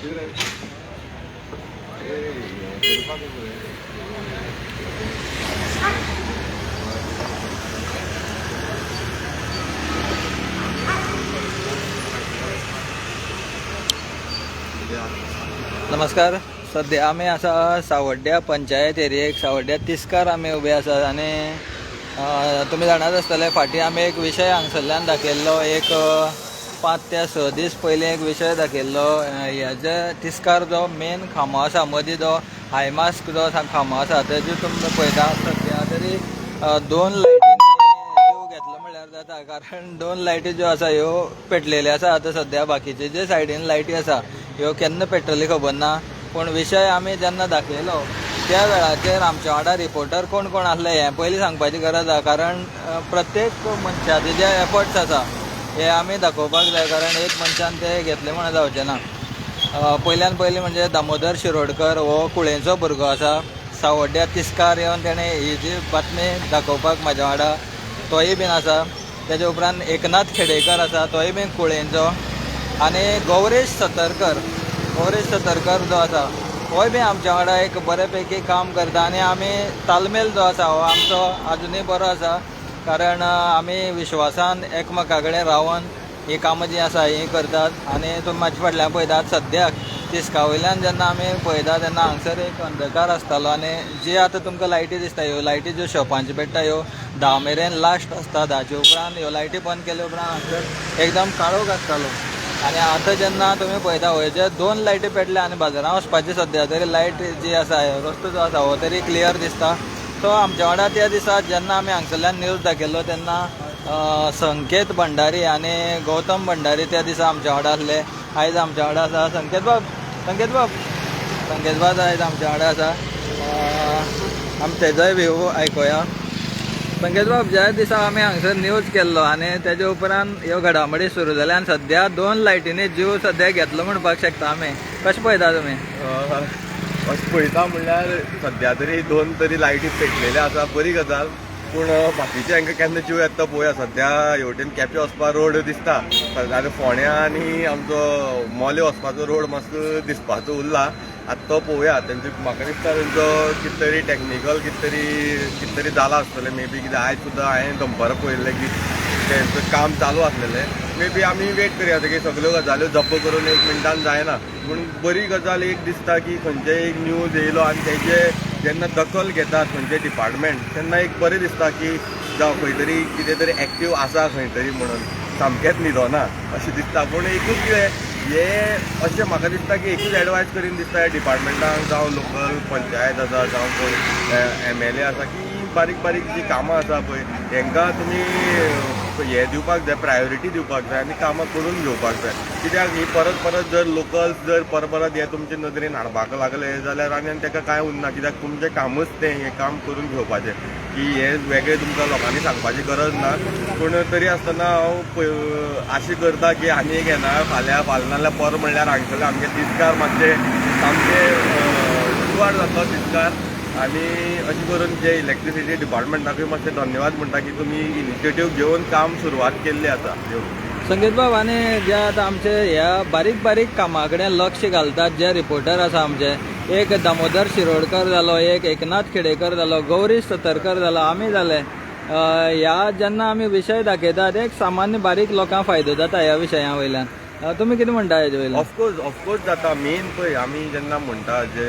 नमस्कार. सध्या आमी आसा सावड्ड्या पंचायत एरियेक सावड्ड्या तिस्कार आमी उबे आसात आनी तुमी जाणात आसतले फाटीं आमी एक विशय हांगसरल्यान दाखयल्लो एक अ, पांच ते स दीस पयलीं एक विशय दाखयल्लो हेजे तिस्कार जो मेन खांबो आसा मदीं जो हायमास्क जो खांबो आसा तेजे तुमी पळयता. सद्या तरी दोन लायटींनी जीव घेतलो म्हळ्यार जाता. कारण दोन लायटी ज्यो आसा ह्यो पेटलेल्यो आसा. आतां सद्या बाकीचे जे सायडीन लायटी आसा ह्यो केन्ना पेट्टली खबर ना. पूण विशय आमी जेन्ना दाखयलो त्या वेळाचेर आमच्या वांगडा रिपोर्टर कोण कोण आसले हें पयलीं सांगपाची गरज आसा. कारण प्रत्येक मनशाचे जे एफर्ट्स आसा हे आमी दाखोवपाक जाय कारण एक मनशान ते घेतले म्हणून जावचें ना. पयल्यान पयलीं म्हणजे दामोदर शिरोडकर हो कुळेंचो भुरगो आसा. सावड्ड्या तिस्कार येवन तेणें ही जी बातमी दाखोवपाक म्हाज्या वांगडा तोय बीन आसा. तेजे उपरांत एकनाथ खेडेकर आसा तोय बीन कुळेंचो. आनी गौरेश सतरकर गौरेश सतरकर जो आसा होय बी आमच्या वांगडा एक बऱ्या पैकी काम करता. आनी आमी तालमेल जो आसा हो आमचो आजुनूय बरो आसा. कारण आमी विश्वासान एकमेका कडेन रावन ही कामां जी आसा ही करतात. आनी तुमी म्हाज्या फाटल्यान पळयतात सद्याक तिस्का वयल्यान जेन्ना आमी पळयता तेन्ना हांगसर एक अंधकार आसतालो आनी जे आतां तुमकां लायटी दिसता ह्यो लायटी ज्यो शॉपांच्यो पेट्टा ह्यो धा मेरेन लास्ट आसता धाचे उपरांत ह्यो लायटी बंद केले उपरांत हांगसर एकदम काळोख आसतालो आनी आतां जेन्ना तुमी पळयता हेजे दोन लायटी पेटल्या आनी बाजारांत वचपाची सद्या तरी लायट जी आसा रस्तो जो आसा हो तरी क्लियर दिसता. तो आमच्या वांगडा त्या दिसा जेन्ना आमी हांगसरल्यान न्यूज दाखयल्लो तेन्ना संकेत भंडारी आनी गौतम भंडारी त्या दिसा आमच्या वांगडा आसले. आयज आमच्या वांगडा आसा. संकेत बाब संकेत बाब. संकेत बाब आयज आमच्या वांगडा आसा. आमी तेजोय व्यू आयकुया. संकेत बाब ज्या दिसा आमी हांगसर न्यूज केल्लो आनी तेजे उपरांत ह्यो घडामोडी सुरू जाल्या आनी सद्या दोन लायटींनी जीव सद्या घेतलो म्हणपाक शकता आमी. कशें पळयता तुमी? अशें पळयता म्हणल्यार सद्या तरी दोन तरी लायटी पेटलेले आसा बरी गजाल. पूण बाकीचे हांकां केन्ना जीव येता पळोवया सद्या हेवटेन केपें वचपा रोड दिसता. आनी फोण्या आनी आमचो मोले वचपाचो रोड मातसो दिसपाचो उरला. आतां तो पळोवया तेंचो म्हाका दिसता तेंचो कितें तरी टॅक्निकल कितें तरी कितें तरी जाला आसतलें मे बी कितें आयज सुद्दां हांवें दंपरां पळयल्लें की तेंचें काम चालू आसलेलें मे बी आमी वेट करया की सगल्यो गजाल्यो जप्प करून एक मिनटान जायना. पूण बरी गजाल एक दिसता की खंयचेय एक न्यूज येयलो आनी तेजे जेन्ना दखल घेतात खंयचे डिपार्टमेंट तेन्ना एक बरें दिसता की जावं खंय तरी कितें तरी एक्टीव आसा खंय तरी म्हणून सामकेंच न्हिदोना अशें दिसता. पूण एकूच कितें हे अशें म्हाका दिसता की एकूच एडवायज करीन दिसता ह्या डिपार्टमेंटाक जावं लोकल पंचायत आसा जावं कोण एम एल ए आसा की बारीक बारीक जी कामां आसा पळय तांकां तुमी हे दिवपाक जाय प्रायोरिटी दिवपाक जाय आनी कामां करून घेवपाक जाय. कित्याक ही परत परत जर लोकल्स जर परत परत हे तुमचे नदरेन हाडपाक लागले जाल्यार आनी ताका कांय उरना कित्याक तुमचें कामूच तें हें काम करून घेवपाचें. की हे वेगळें तुमकां लोकांनी सांगपाची गरज ना. पूण तरी आसतना हांव पय- आशा करता की आनी एक येना फाल्यां फाल्यां नाल्यार पर म्हणल्यार हांगसरले आमचे तिस्कार मातशे सामके उजवाड जातलो तिस्कार आनी अशें करून जे इलेक्ट्रिसिटी डिपार्टमेंटाकूय मातशें धन्यवाद म्हणटा की तुमी इनिशिएटीव घेवन काम सुरवात केल्ली आसा संगीत बाब आनी जे आतां आमचे ह्या बारीक बारीक कामा कडेन लक्ष घालतात जे रिपोर्टर आसा आमचे एक दामोदर शिरोडकर जालो एक एकनाथ खेडेकर जालो गौरीश सतरकर जालो आमी जाले ह्या जेन्ना आमी विशय दाखयतात एक सामान्य बारीक लोकांक फायदो जाता ह्या विशया वयल्यान तुम्ही तुमी कितें म्हणटा हेजे वयल्यान ऑफकोर्स ऑफकोर्स जाता मेन पळय आमी जेन्ना म्हणटा जे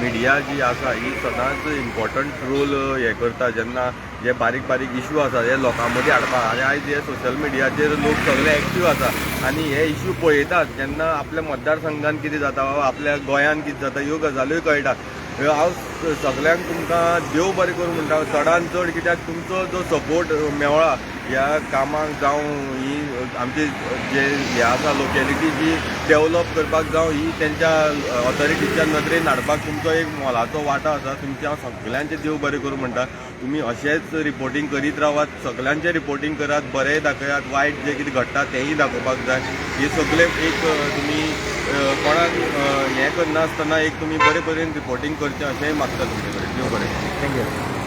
मिडिया जी आसा ही सदांच इम्पॉर्टंट रोल हे करता. जेन्ना जे बारीक बारीक इशू आसा हे लोकां मदीं हाडपाक आनी आयज हे सोशल मिडियाचेर लोक सगळे एक्टीव आसा आनी हे इशू पळयतात जेन्ना आपल्या मतदारसंघान कितें जाता वा आपल्या गोंयांत कितें जाता ह्यो गजाल्योय कळटा. हांव सगल्यांक तुमकां देव बरें करूं म्हणटा चडान चड कित्याक तुमचो जो सपोर्ट मेवळा ह्या कामाक जावं ही आमची जे हे आसा लोकेलिटी जी डेवलप करपाक जावं ही तेंच्या ऑथॉरिटीच्या नदरेन हाडपाक तुमचो एक मोलाचो वांटो आसा. तुमचे हांव सगळ्यांचे देव बरें करूं म्हणटा. तुमी अशेंच रिपोर्टींग करीत रावात सगल्यांचें रिपोर्टींग करात बरें दाखयात वायट जें कितें घडटा तेंय दाखोवपाक जाय. हे सगळे एक तुमी कोणाक हें करनासतना एक तुमी बरे तरेन रिपोर्टींग करचें अशेंय मागता तुमचे कडेन. देव बरें थँक्यू